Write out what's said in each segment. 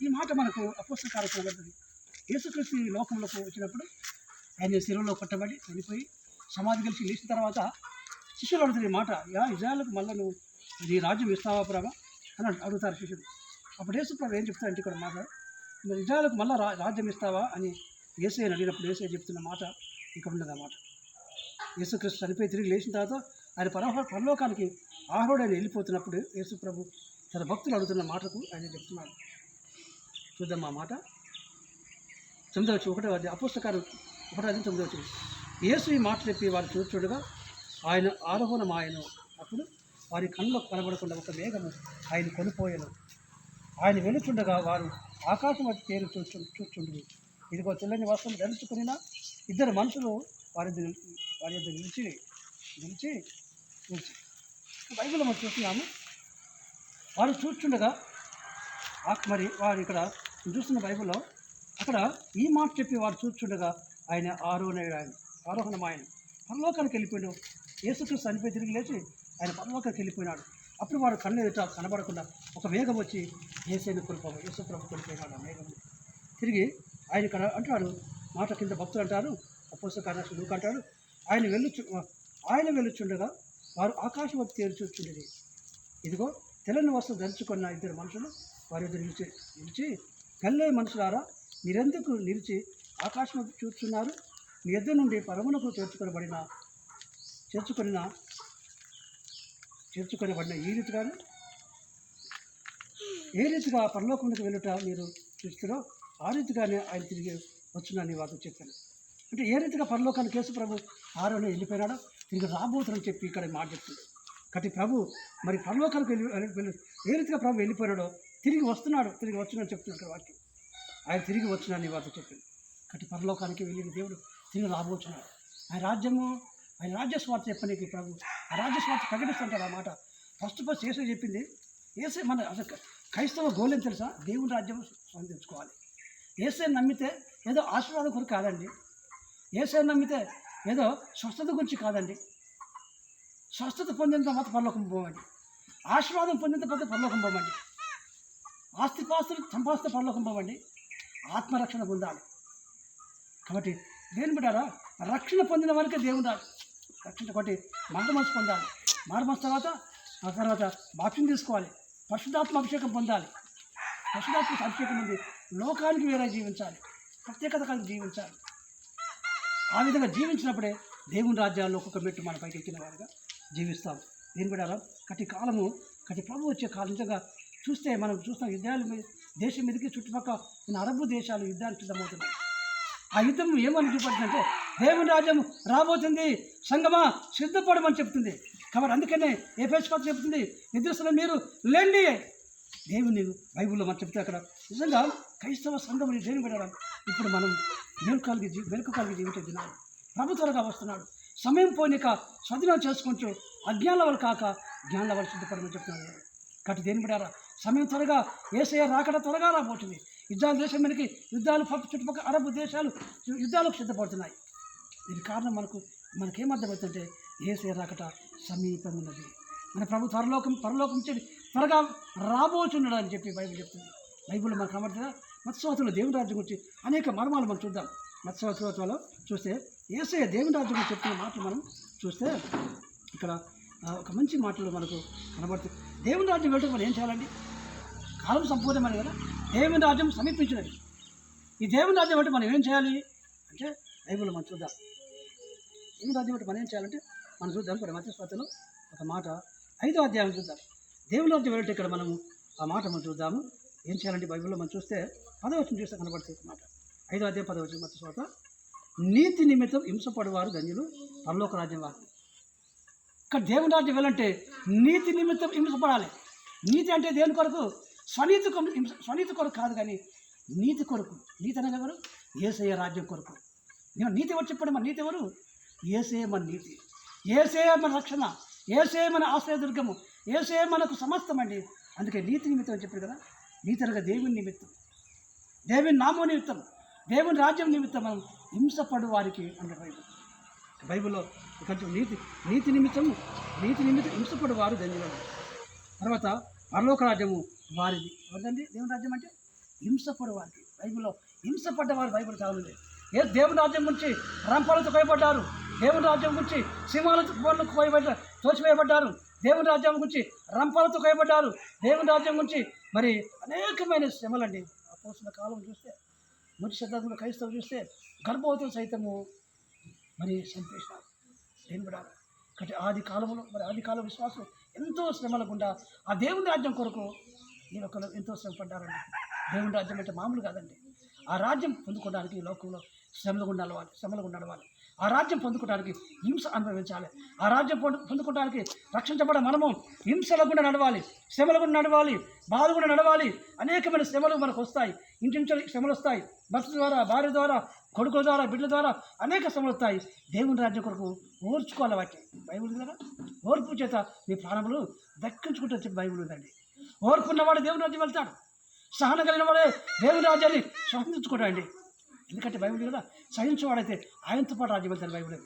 ఈ మాట మనకు అపోస్తల కనబడుతుంది. యేసుక్రీస్తు ఈ లోకంలోకి వచ్చినప్పుడు ఆయన శిలువలో కొట్టబడి చనిపోయి సమాధి కలిసి లేచిన తర్వాత శిష్యులు అడుగుతుంది ఈ మాట యా ఇజ్రాయలకు మళ్ళీ నువ్వు నీ రాజ్యం ఇస్తావా ప్రభా? అని అడుగుతారు శిష్యులు. అప్పుడు యేసు ప్రభు ఏం చెప్తారంటే ఇక్కడ మాట మరి ఇజ్రాయలకు మళ్ళీ రా రాజ్యం ఇస్తావా? అని ఏసై అడిగినప్పుడు ఏసై చెప్తున్న మాట ఇక్కడ ఉన్నది అన్నమాట యేసుక్రీస్తు చనిపోయి తిరిగి లేచిన తర్వాత ఆయన పరహ పరలోకానికి ఆహ్వాడని వెళ్ళిపోతున్నప్పుడు యేసు ప్రభు తన భక్తులు అడుగుతున్న మాటకు ఆయన చెప్తున్నాడు చూద్దాం ఆ మాట? తొమ్మిదో వచ్చి ఒకటో అది అపుస్తకాలు ఒకటో అది తొమ్మిదో వచ్చి యేసు ఈ మాట చెప్పి వారు చూచుడుగా ఆయన ఆరోహణం ఆయన అప్పుడు వారి కళ్ళకు కనబడకుండా ఒక మేఘము ఆయన కొనిపోయాను. ఆయన వెలుచుండగా వారు ఆకాశం వచ్చి పేరు చూచు చూచుండదు ఇదిగో తెల్లని వస్త్రం ధరించుకున్న ఇద్దరు మనుషులు వారి వారి ఇద్దరు నిలిచి నిలిచి నిలిచి. బైబిల్ మనం చూస్తున్నాము వారు చూచుండగా మరి వారు ఇక్కడ చూస్తున్న బైబిల్లో అక్కడ ఈ మాట చెప్పి వారు చూచుండగా ఆయన ఆరోహణ ఆయన ఆరోహణం ఆయన పరలోకానికి వెళ్ళిపోయాడు యేసుక్రీస్తు చనిపోయి తిరిగి లేచి ఆయన పరలోకానికి వెళ్ళిపోయినాడు. అప్పుడు వారు కళ్ళు ఎదుట కనబడకుండా ఒక మేఘం వచ్చి ఏసైన కురిపోవ యేసు ప్రభు కొనిపోయినాడు ఆ వేగం తిరిగి ఆయన ఇక్కడ అంటాడు మాట కింద భక్తులు అంటారు అపోస కార్యాసు లూక అంటాడు ఆయన వెళ్ళుచు ఆయన వెళ్ళుచుండగా వారు ఆకాశం వచ్చి తేల్చుచుండేది ఇదిగో తెల్లని వస్త్రం ధరించుకున్న ఇద్దరు మనుషులు వారి ఎదురు నిలిచి నిలిచి కల్లే మనుషులారా మీరెందుకు నిలిచి ఆకాశం చూస్తున్నారు. మీ ఎద్దు నుండి పరమునకు చేర్చుకొనబడిన చేర్చుకొనిన చేర్చుకొనబడిన ఈ రీతిగాను ఏ రీతిగా పరలోకమునికి వెళ్ళుట మీరు చూస్తారో ఆ రీతిగానే ఆయన తిరిగి వచ్చునని వారు చెప్పాను అంటే ఏ రీతిగా పరలోకానికి కేసు ప్రభు ఆరోనే వెళ్ళిపోయినాడో తిరిగి రాబోతుందని చెప్పి ఇక్కడ మాట చెప్తుంది. కాబట్టి ప్రభు మరి పరలోకానికి వెళ్ళి వెళ్ళి ఏ రీతిగా ప్రభు వెళ్ళిపోయాడో తిరిగి వస్తున్నాడు తిరిగి వచ్చినని చెప్తున్నాడు ఇక్కడ వాక్యం. ఆయన తిరిగి వచ్చినని వారితో చెప్పింది కాబట్టి పరలోకానికి వెళ్ళిన దేవుడు తిరిగి రాబోతున్నాడు. ఆయన రాజ్యము ఆయన రాజ్య స్వార్థ చెప్పనీకి ప్రభు ఆ రాజ్యస్వార్త ప్రకటిస్తుంటారు ఆ మాట. ఫస్ట్ ఫస్ట్ ఏసే చెప్పింది ఏసే మన అసలు క్రైస్తవ గోల్ ఏం తెలుసా? దేవుని రాజ్యం సంధించుకోవాలి ఏసే నమ్మితే ఏదో ఆశీర్వాదం కొరకు కాదండి. ఏసే నమ్మితే ఏదో స్వస్థత గురించి కాదండి. స్వస్థత పొందిన తర్వాత పరలోకం పోవండి. ఆశీర్వాదం పొందిన తర్వాత పరలోకం పోవండి. ఆస్తిపాస్తులు సంపాదిస్తే పరలోకం పోవండి. ఆత్మరక్షణ పొందాలి. కాబట్టి దేని బిడ్డారా రక్షణ పొందిన వారికి దేవుడు రక్షణ కాబట్టి మారు మనసు పొందాలి. మారు మనసు తర్వాత ఆ తర్వాత బాప్యం తీసుకోవాలి. పరిశుద్ధాత్మ అభిషేకం పొందాలి. పరిశుధాత్మ అభిషేకం ఉంది. లోకానికి వేరే జీవించాలి. ప్రత్యేకత కలిగి జీవించాలి. ఆ విధంగా జీవించినప్పుడే దేవుని రాజ్యాల్లో ఒక్కొక్క మెట్టు మన పైకి ఎక్కిన వారుగా జీవిస్తాం. దీని కూడా కటి కాలము కటి ప్రభు వచ్చే కాలం నిజంగా చూస్తే మనం చూస్తాం యుద్ధాలు దేశం మీదకి చుట్టుపక్కల ఉన్న అరబు దేశాలు యుద్ధాలు సిద్ధమవుతున్నాయి ఆ యుద్ధం ఏమని చూపడుతుందంటే దేవుని రాజ్యం రాబోతుంది సంగమా సిద్ధపడమని చెప్తుంది. కాబట్టి అందుకనే ఏ పేసుకోవచ్చు చెప్తుంది నిద్రిస్తున్న మీరు లేండి. దేవుని బైబిల్లో మనం చెప్తే అక్కడ నిజంగా క్రైస్తవ సంఘం దేవుని పెట్టడం ఇప్పుడు మనం మెలకు కలిగి జీ మెలకు కలిగి దినాలు. ప్రభు త్వరగా వస్తున్నాడు. సమయం పోనిక సద్వినియోగం చేసుకుంటూ అజ్ఞానం వల్ల కాక జ్ఞానం వల్ల సిద్ధపడమని చెప్తున్నాడు. కాబట్టి దేని పడారా సమయం త్వరగా ఏసయ రాకడ త్వరగా రాబోతుంది. యుద్ధాల దేశం మనకి యుద్ధాలు పక్క చుట్టుపక్కల అరబ్ దేశాలు యుద్ధాలకు సిద్ధపడుతున్నాయి. దీని కారణం మనకు మనకేమర్థమవుతుందంటే ఏసయ రాకట సమీపం ఉన్నది మన ప్రభు త్వరలోకం పరలోకం చెడి త్వరగా రాబోతున్నాడు అని చెప్పి బైబిల్ చెప్తుంది. బైబిల్ మనకు కనబడుతుందా? మత్స్యవతులు దేవుని రాజ్యం గురించి అనేక మర్మాలు మనం చూద్దాం. మత్స్యవతులలో చూస్తే ఏసయ దేవుని రాజ్యం గురించి చెప్తున్న మాటలు మనం చూస్తే ఇక్కడ ఒక మంచి మాటలు మనకు కనబడుతుంది దేవుని రాజ్యం వెళ్ళటం మనం ఏం చేయాలండి? కాలం సంపూర్ణమని కదా? దేవుని రాజ్యం సమీపించినది. ఈ దేవుని రాజ్యం అంటే మనం ఏం చేయాలి? అంటే బైబుల్ మనం చూద్దాం. దేవుని రాజ్యం అంటే మనం ఏం చేయాలంటే మనం చూద్దాం ఇక్కడ మత్స్యస్వాతలో ఒక మాట. ఐదో అధ్యాయం చూద్దాం. దేవుని రాజ్యం వెళ్ళటే ఇక్కడ మనము? ఆ మాట మనం చూద్దాము. ఏం చేయాలంటే బైబిల్లో మనం చూస్తే పదవచనం చూస్తే కనబడుతుంది మాట. ఐదో అధ్యాయం పదవచనం మత్స్యస్వాత నీతి నిమిత్తం హింసపడేవారు ధన్యులు పరలోక రాజ్యం వారు. ఇక్కడ దేవుని రాజ్యం వెళ్ళంటే నీతి నిమిత్తం హింసపడాలి. నీతి అంటే దేని కొరకు? స్వనీతి కొరకు హింస స్వనీతి కొరకు కాదు కానీ నీతి కొరకు. నీతి అనగా ఎవరు? ఏసయ్య రాజ్యం కొరకు. నేను నీతి ఎవరు చెప్పండి మన నీతి ఎవరు? ఏసే మన నీతి. ఏసే మన రక్షణ. ఏసే మన ఆశ్రయదుర్గము ఏసే మనకు సమస్తం అండి. అందుకే నీతి నిమిత్తం అని చెప్పారు కదా. నీతి అనగా దేవుని నిమిత్తం. దేవుని నామో నిమిత్తం. దేవుని రాజ్యం నిమిత్తం మనం హింసపడు వారికి అన్నాడు బైబుల్. బైబిల్లో కొంచెం నీతి నీతి నిమిత్తం నీతి నిమిత్తం హింసపడు వారు ధన్యులు. తర్వాత పరలోక రాజ్యము వారిది. ఎవరిదండి? దేవుని రాజ్యం అంటే హింసపడే వారికి బైబిల్లో హింసపడ్డ వారు బైబిల్ చాలుంది ఏ దేవుని రాజ్యం గురించి రంపాలతో కోయబడ్డారు? దేవుని రాజ్యం గురించి సింహాలతో బోర్లకు కోయబడ్డ తోచివేయబడ్డారు దేవుని రాజ్యం గురించి రంపాలతో కోయబడ్డారు? దేవుని రాజ్యం గురించి మరి అనేకమైన శ్రమలండి. ఆ పోసిన కాలం చూస్తే మొదటి శతాబ్దంలో క్రైస్తవులు చూస్తే గర్భవతులు సైతము మరి చంపేసినారు. దేని కూడా కాబట్టి ఆది కాలంలో మరి ఆది కాలం విశ్వాసం ఎంతో శ్రమల గుండా ఆ దేవుని రాజ్యం కొరకు ఈ లోకంలో ఎంతో శ్రమపడ్డారండి. దేవుని రాజ్యం అంటే మామూలు కాదండి. ఆ రాజ్యం పొందుకోవడానికి ఈ లోకంలో శ్రమలు నడవాలి శ్రమలు నడవాలి. ఆ రాజ్యం పొందుకోవడానికి హింస అనుభవించాలి. ఆ రాజ్యం పొందు పొందుకోవడానికి రక్షించబడ మనము హింసల గుండా నడవాలి శ్రమల గుండా నడవాలి బాధ కూడా నడవాలి. అనేకమైన శ్రమలు మనకు వస్తాయి. ఇంటి శ్రమలు వస్తాయి. భర్త ద్వారా భార్య ద్వారా కొడుకుల ద్వారా బిడ్డల ద్వారా అనేక శ్రమలు వస్తాయి. దేవుని రాజ్యం కొరకు ఓర్చుకోవాలి వాటి బైబిల్ కదా ఓర్పు చేత మీ ప్రాణములు దక్కించుకుంటే బైబుల్ ఉందండి. ఓర్పున్నవాడు దేవుని రాజ్యం వెళ్తాడు. సహనం కలిగిన వాడే దేవుని రాజ్యాన్ని సహించుకోడండి ఎందుకంటే బైబిల్ కదా సహించేవాడైతే ఆయనతో పాటు రాజ్యం వెళ్తాడు బైబిల్.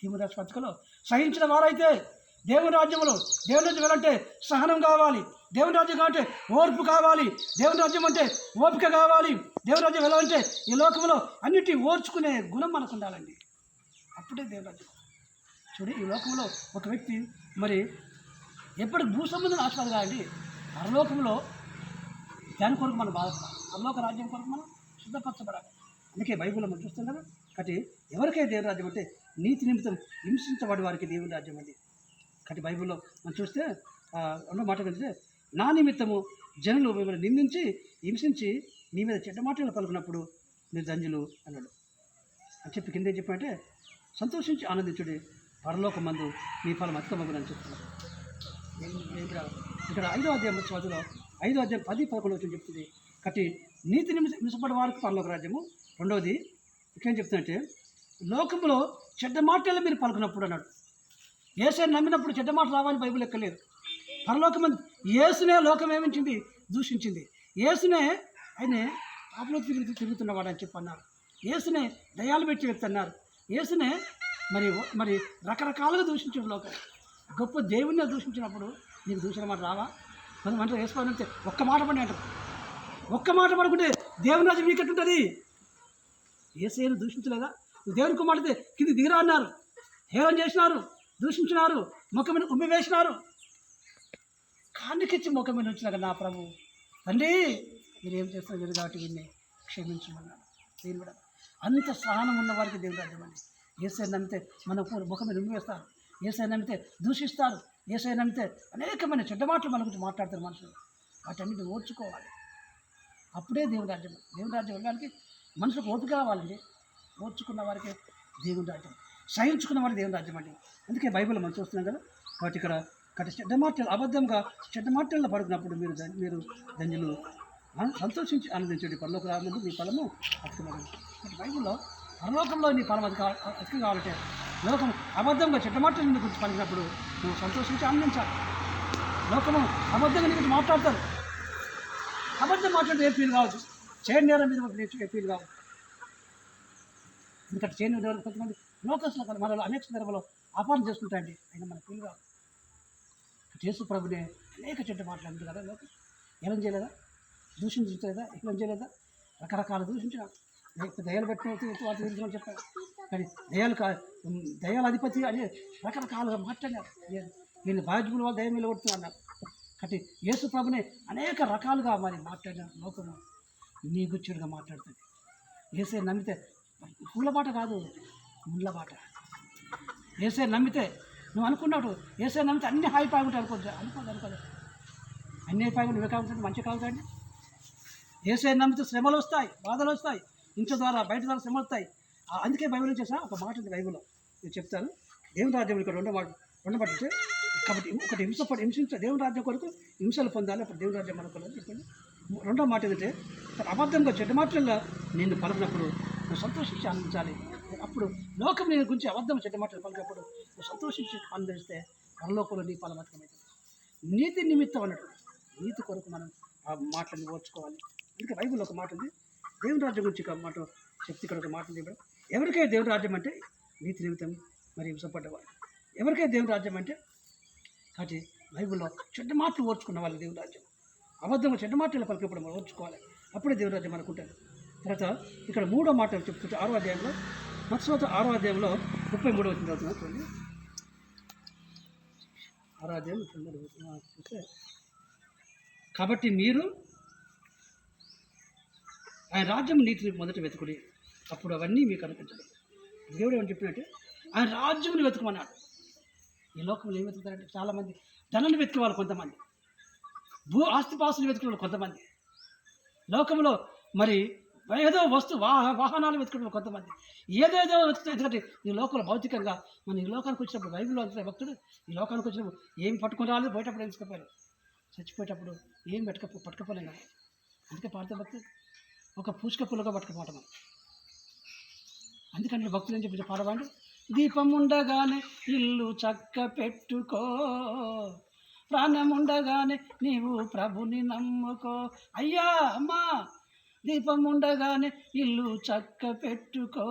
తిమ్మరాజు పత్రికలో సహించిన వారైతే దేవుని రాజ్యంలో దేవుని రాజ్యం వెళ్ళంటే సహనం కావాలి. దేవుని రాజ్యం కావాలంటే ఓర్పు కావాలి. దేవుని రాజ్యం అంటే ఓపిక కావాలి. దేవుని రాజ్యం వెళ్ళాలంటే ఈ లోకంలో అన్నిటి ఓర్చుకునే గుణం మనకు ఉండాలండి. అప్పుడే దేవుని రాజ్యం. చూడు ఈ లోకంలో ఒక వ్యక్తి మరి ఎప్పుడు భూ సంబంధం ఆశపడదు కాబట్టి పరలోకంలో దాని కొరకు మనం బాధపడాలి. పరలోక రాజ్యం కొరకు మనం శుద్ధపరచబడాలి. అందుకే బైబిల్లో మనం చూస్తాం కదా కాబట్టి ఎవరికైతే దేవుని రాజ్యం అంటే నీతి నిమిత్తం హింసించబడి వారికి దేవుని రాజ్యం అది కాబట్టి బైబిల్లో మనం చూస్తే రెండో మాట కలిస్తే నా నిమిత్తము జనులు మిమ్మల్ని నిందించి హింసించి మీ మీద చెడ్డ మాటలు పలుకున్నప్పుడు మీరు దంజులు అన్నాడు. అని చెప్పి కింద ఏం చెప్పంటే సంతోషించి ఆనందించుడి పరలోక మందు మీ ఫలం అధికమగునని చెప్తున్నారు ఇక్కడ ఐదో అధ్యాయం చదువులో ఐదో అధ్యాయం పది పదకొండు వచ్చి చెప్తుంది. కాబట్టి నీతి నిమిష వారికి పరలోక రాజ్యము. రెండవది ఇక్కడ ఏం చెప్తుందంటే లోకంలో చెడ్డ మాటలు మీరు పలుకున్నప్పుడు అన్నాడు. ఏసే నమ్మినప్పుడు చెడ్డ మాట రావని బైబిల్ ఎక్కలేదు పరలోకం ఏసునే లోకం ఏమించింది? దూషించింది. ఏసునే ఆయన పాపలో తిరుగు తిరుగుతున్నవాడు అని చెప్పి అన్నారు. ఏసునే దయాలు పెట్టి వ్యక్తి అన్నారు. ఏసునే మరి మరి రకరకాలుగా దూషించిన లోకం. గొప్ప దేవుణ్ణి దూషించినప్పుడు నీకు దూషణ మాట రావా? కొంతమంది వేసుకోవాలంటే ఒక్క మాట పడి అంటారు ఒక్క మాట పడుకుంటే దేవుని రాజ్యం మీకెట్టుంటుంది ఏసైను దూషించలేదా? దేవుని కుమార్తె కింది దిగిరా అన్నారు. హేళన చేసినారు దూషించినారు ముఖం మీద ఉమ్మి వేసినారు. కాళ్ళకిచ్చి ముఖం మీద వచ్చినాక నా ప్రభు. తండ్రి మీరు ఏం చేస్తున్నారు మీరు కాబట్టి వీడిని క్షమించమన్నాడు నేను కూడా అంత సహనం ఉన్న వారికి దేవుడు రాజ్యం అండి. అంతే నమ్మితే మన ముఖం మీద ఉమ్మి వేస్తారు. ఏసై నమ్మితే దూషిస్తారు. ఏసై నమ్మితే అనేకమైన చెడ్డ మాటలు మన గురించి మాట్లాడతారు మనుషులు. వాటన్నిటి ఓర్చుకోవాలి. అప్పుడే దేవుని రాజ్యం దేవుని రాజ్యం వెళ్ళడానికి మనుషులకు ఓపిక కావాలండి. ఓర్చుకున్న వారికి దేవుని రాజ్యం సహించుకున్న వారికి దేవుని రాజ్యం అండి. అందుకే బైబిల్ మనం చూస్తున్నాం కదా కాబట్టి ఇక్కడ ఇక్కడ చెడ్డ మాటలు అబద్ధంగా చెడ్డ మాటల్లో పడుకున్నప్పుడు మీరు మీరు ధన్యులు సంతోషించి ఆనందించండి. పరలోక రాముడు మీ ఫలము అతికి బైబిల్లో పరలోకంలో నీ ఫలం అధిక అధికం కావాలంటే లోకం అబద్ధంగా చెడ్డ మాటలు నీ గురించి పలికినప్పుడు నువ్వు సంతోషించి ఆనందించాలి. లోకము అబద్ధంగా నీ గురించి మాట్లాడతారు. అబద్ధం మాట్లాడితే ఏ ఫీల్ కావచ్చు? చైన్ నేరం మీద నేర్చు ఏ ఫీల్ కావచ్చు? ఎందుకంటే చేయని నేరం కొంతమంది లోకస్లో కదా మనలో అనేక సందర్భంలో అపారం చేసుకుంటాయండి. అయినా మన ఫీల్ కాదు. చేసు ప్రభునే అనేక చెడ్డ మాట్లాడింది కదా లోకం. ఏం చేయలేదా? దూషించలేదా? ఏం చేయలేదా? రకరకాల దూషించిన. దయలు పెట్టిన వాటి గురించి చెప్పారు? కానీ దయాలు కా దయాల అధిపతి అని రకరకాలుగా మాట్లాడినారు. వీళ్ళు బాధ్యుల వల్ల దయ నిలబడుతున్నాను కాబట్టి యేసు ప్రభునే అనేక రకాలుగా మరి మాట్లాడినారు లోకము నీ గుచ్చుడుగా మాట్లాడుతుంది. ఏసే నమ్మితే పూలబాట కాదు ముళ్ళబాట ఏసే నమ్మితే నువ్వు అనుకున్నాడు ఏసే నమ్మితే అన్ని హాయి పాగుంటాయి అనుకోద్దు అనుకోదు అనుకోదు అన్ని పాగుంటే ఇవే కావుతుంది మంచి కాగుతాయండి ఏసే నమ్మితే శ్రమలు వస్తాయి బాధలు వస్తాయి. ఇంట్లో ద్వారా బయట ద్వారా శ్రమలు వస్తాయి. అందుకే బైబిల్ వచ్చేసా? ఒక మాట ఉంది బైబిల్లో. నేను చెప్తాను దేవుని రాజ్యం ఇక్కడ రెండో మాట రెండో మాట అంటే కాబట్టి ఒకటి హింస హింసించ దేవుని రాజ్యం కొరకు హింసలు పొందాలి అప్పుడు దేవుని రాజ్యం మనకు చెప్పండి. రెండో మాట ఏంటంటే అబద్ధంగా చెడ్డ మాటల్లో నిన్ను పలికినప్పుడు నువ్వు సంతోషించి ఆనందించాలి. అప్పుడు లోకం నేను గురించి అబద్ధం చెడ్డ మాటలు పలికినప్పుడు నువ్వు సంతోషించి ఆనందిస్తే పరలోకంలో నీ ఫలమతకమైంది నీతి నిమిత్తం అన్నట్టు నీతి కొరకు మనం ఆ మాటలను ఓర్చుకోవాలి. ఇంకా బైబిల్ ఒక మాట ఉంది. దేవుని రాజ్యం గురించి ఒక మాట చెప్తే ఇక్కడ ఒక మాట ఉంది ఎవరికైతే దేవుని రాజ్యం అంటే నీతి నిమిత్తం మరి హింసపడ్డవాడు ఎవరికైతే దేవుని రాజ్యం అంటే కాబట్టి బైబిల్లో చెడ్డ మాటలు ఓర్చుకున్న వాళ్ళు దేవుని రాజ్యం. అబద్ధంగా చెడ్డ మాటలు పలికినప్పుడు మనం ఓర్చుకోవాలి. అప్పుడే దేవుని రాజ్యం అనుకుంటారు తర్వాత ఇక్కడ మూడో మాటలు చెప్తుంటే ఆరో అధ్యాయంలో మత్స్వాత ఆరో అధ్యాయంలో ముప్పై మూడు వచ్చిన తర్వాత చూడండి. ఆరో అధ్యాయం ముప్పై మూడు చూస్తే కాబట్టి మీరు ఆయన రాజ్యం నీతిని మొదట వెతుకుడి. అప్పుడు అవన్నీ మీకు అనిపించదు దేవుడు ఏమని చెప్పినట్టే ఆయన రాజ్యముని వెతుకమన్నాడు. ఈ లోకంలో ఏం వెతుకుతారంటే చాలామంది ధనాన్ని వెతికేవాళ్ళు కొంతమంది. భూ ఆస్తిపాస్తులు వెతుకునే వాళ్ళు కొంతమంది. లోకంలో మరి ఏదో వస్తు వాహ వాహనాలు వెతుకునే కొంతమంది. ఏదేదో వెతుకుతారు. ఎందుకంటే ఈ లోకంలో భౌతికంగా మన ఈ లోకానికి వచ్చినప్పుడు బైబిల్లో అంటున్న భక్తుడు ఈ లోకానికి వచ్చినప్పుడు ఏం పట్టుకుని రాలేదు పోయేటప్పుడు ఏం తీసుకుపోయారు? చచ్చిపోయేటప్పుడు ఏం పెట్టుకపో పట్టుకపోలేం అందుకే పాడితే భక్తుడు ఒక పూచిక పుల్లగా పట్టుకుపోవటం అందుకని భక్తులు ఏం చెప్పి పాడవాడు. దీపం ఉండగానే ఇల్లు చక్క పెట్టుకో. ప్రాణం ఉండగానే నీవు ప్రభుని నమ్ముకో. అయ్యా అమ్మా! దీపం ఉండగానే ఇల్లు చక్క పెట్టుకో.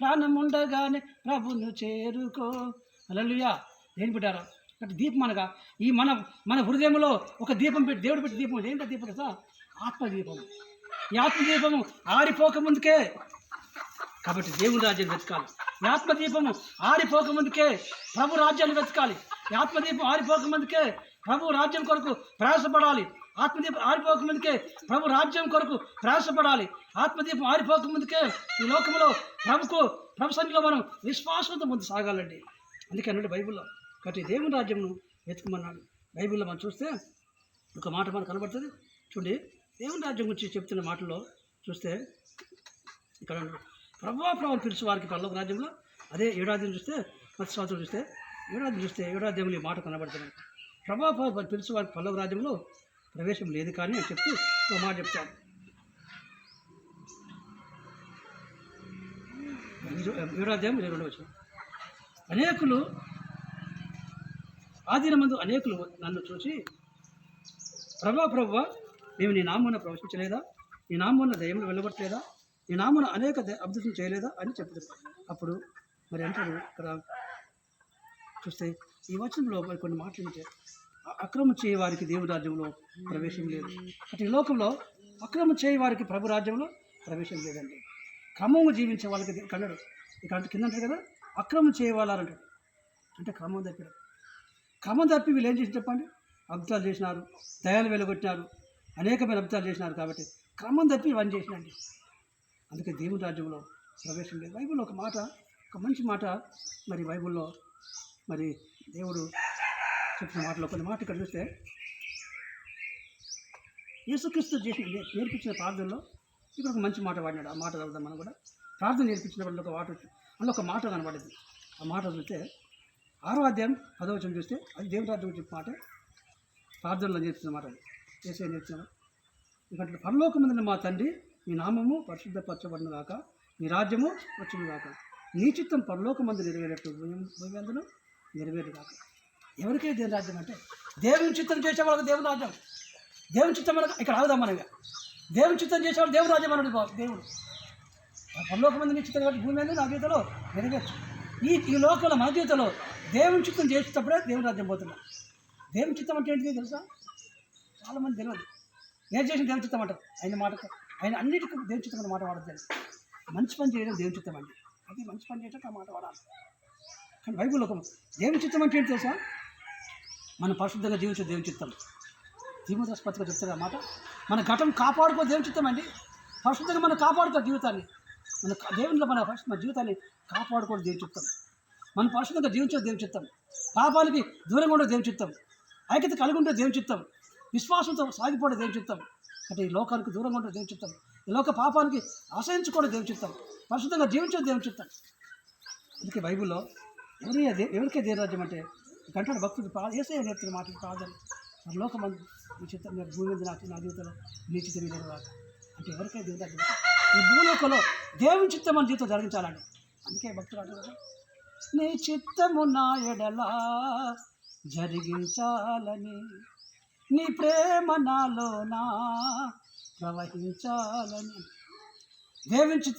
ప్రాణం ఉండగానే ప్రభును చేరుకో. అలలుయా దేని పెట్టారా? అంటే దీపం అనగా ఈ మన మన హృదయంలో ఒక దీపం పెట్టి దేవుడు పెట్టి దీపం ఏంటో దీపం కదా ఆత్మదీపం. ఈ ఆత్మదీపము ఆరిపోక ముందుకే కాబట్టి దేవుని రాజ్యం వెతకాలి. ఆత్మదీపము ఆరిపోకముందుకే ప్రభు రాజ్యాన్ని వెతకాలి. ఆత్మదీపం ఆరిపోక ముందుకే ప్రభు రాజ్యం కొరకు ప్రయాసపడాలి. ఆత్మదీపం ఆరిపోకముందుకే ప్రభు రాజ్యం కొరకు ప్రయాసపడాలి. ఆత్మదీపం ఆరిపోక ముందుకే ఈ లోకంలో ప్రభుకు ప్రభు మనం విశ్వాసంతో ముందు సాగాలండి. అందుకే అన్నాడు బైబిల్లో కాబట్టి దేవుని రాజ్యంను వెతుకమన్నాడు. బైబిల్లో మనం చూస్తే ఒక మాట మనకు కనబడుతుంది. చూడండి దేవుని రాజ్యం గురించి చెప్తున్న మాటల్లో చూస్తే ఇక్కడ ప్రభా ప్రభావం పిలుచు వారికి పల్లవ రాజ్యంలో అదే ఏడాదిని చూస్తే ప్రతి సంవత్సరం చూస్తే ఏడాది చూస్తే ఏడాది ఈ మాట కనబడుతుంది. ప్రభా ప్రభావం పిలుచు వారికి పల్లవ రాజ్యంలో ప్రవేశం లేదు కానీ అని చెప్తూ ఒక మాట చెప్తాడు. ఏడాదేమో ఇరవై రెండు వచ్చిన. అనేకులు ఆదిన మందు అనేకులు నన్ను చూసి ప్రభా ప్రభా మేము నీ నామూన ప్రవేశించలేదా? నీ నామూన దయములు వెళ్ళబట్టలేదా? ఈ నామను అనేక అభివృద్ధి చేయలేదా అని చెప్తారు అప్పుడు మరి అంటారు ఇక్కడ చూస్తే ఈ వచనంలో మరి కొన్ని మాటలు ఉంటే అక్రమం చేయ వారికి దేవుడి రాజ్యంలో ప్రవేశం లేదు. అటు ఈ లోకంలో అక్రమం చేయ వారికి ప్రభు రాజ్యంలో ప్రవేశం లేదండి. క్రమంగా జీవించే వాళ్ళకి దే- కన్నాడు. ఇక అంటే కింద అంటారు కదా అక్రమం చేయ అంటే క్రమం తప్పాడు క్రమం తప్పి వీళ్ళు ఏం చేసి చెప్పండి? అబ్దాలు చేసినారు దయాలు వెలుగొట్టినారు అనేకమైన అబ్దాలు చేసినారు కాబట్టి క్రమం తప్పి ఇవన్నీ చేసినండి అందుకే దేవుని రాజ్యంలో ప్రవేశం లేదు. బైబిల్లో ఒక మాట ఒక మంచి మాట మరి బైబిల్లో మరి దేవుడు చెప్పిన మాటలో కొన్ని మాట ఇక్కడ చూస్తే యేసుక్రీస్తు చేసిన నేర్పించిన ప్రార్థనలో ఇక్కడ ఒక మంచి మాట వాడినాడు. ఆ మాట చదువుదాం మనం కూడా. ప్రార్థన నేర్పించిన వాళ్ళు ఒక మాట అందులో ఒక మాట కనబడింది. ఆ మాట చూస్తే ఆరో అధ్యాయం పదవచనం చూస్తే అది దేవుని రాజ్యం చెప్పిన మాట ప్రార్థనలో నేర్పించిన మాట అది. చేసే నేర్చిన ఎందుకంటే పరలోకమందున మా తండ్రి మీ నామము పరిశుద్ధపరచబడిన గాక నీ రాజ్యము వచ్చిన గాక నీ చిత్తం పరలోకమందు నెరవేరట్టు భూమి నెరవేరు గాక ఎవరికైతే దేవుని రాజ్యం అంటే? దేవుని చిత్తం చేసే వాళ్ళకి దేవుని రాజ్యం. దేవుని చిత్తం అనగా ఇక్కడ ఆగుదాం మనగా దేవుని చిత్తం చేసేవాడు దేవుని రాజ్యం అనడు బా- దేవుడు. పరలోకమంది నీ చిత్తం కాబట్టి భూమి మీద నా జీవితంలో నెరవేర్చు. ఈ ఈ లోకంలో మన జీవితంలో దేవుని చిత్తం చేసేటప్పుడే దేవుని రాజ్యం పోతున్నాం. దేవుని చిత్తం అంటే ఏంటిది తెలుసా? చాలామంది తెలియదు. నేను చేసిన దేవుని చిత్తం అంటారు? ఆయన మాటతో. ఆయన అన్నిటికీ దేవుని మాట వాడద్దు మంచి పని చేయడం దేవుని అండి. అది మంచి పని చేయటం ఆ మాట వాడాలి. కానీ బైబిల్ ఒక దేవుని చిత్తం అంటే ఏంటి తెలుసా? మన పరిశుద్ధంగా జీవించే దేవుని చిత్తం. చెప్తారు అన్నమాట. మన ఘటం కాపాడుకో దేవుని అండి. పరిశుద్ధంగా మనం కాపాడుతాం జీవితాన్ని. మన దేవునిలో మన పరిశుద్ధ మన జీవితాన్ని కాపాడుకోవడం దేవుని చిత్తం. మన పరిశుద్ధంగా జీవించే దేవుని చెప్తాం పాపానికి దూరంగా ఉండే దేవుని చెప్తాం ఐక్యత కలిగి ఉండే దేవుని చెప్తాం విశ్వాసంతో సాగిపోవడం దేవుని చిత్తం. అంటే ఈ లోకానికి దూరంగా ఉండే దేవుని చిత్తం ఈ లోక పాపానికి ఆశ్రయించుకోవడం దేవుని చిత్తం పరిశుద్ధంగా జీవించే దేవుని చిత్తం అందుకే బైబిల్లో ఎవరి ఎవరికే దేవరాజ్యం అంటే గంటడు భక్తుడు ప్రా ఏసే నేర్పుతున్న మాటలు ప్రార్థన మరి లోకమంది నీ చిత్తం మీరు భూమి మీద నాకు నా జీవితంలో నీ చిత్తం మీద అంటే ఎవరికే దేవరాజ్యం ఈ భూలోకంలో దేవుని చిత్తం మన జీవితం జరిగించాలండి. అందుకే భక్తులు అంటారు నీ చిత్తము నా ఎడలా జరిగించాలని నీ ప్రేమ నాలో నా ప్రవహించాలని దేవుని చిత్తం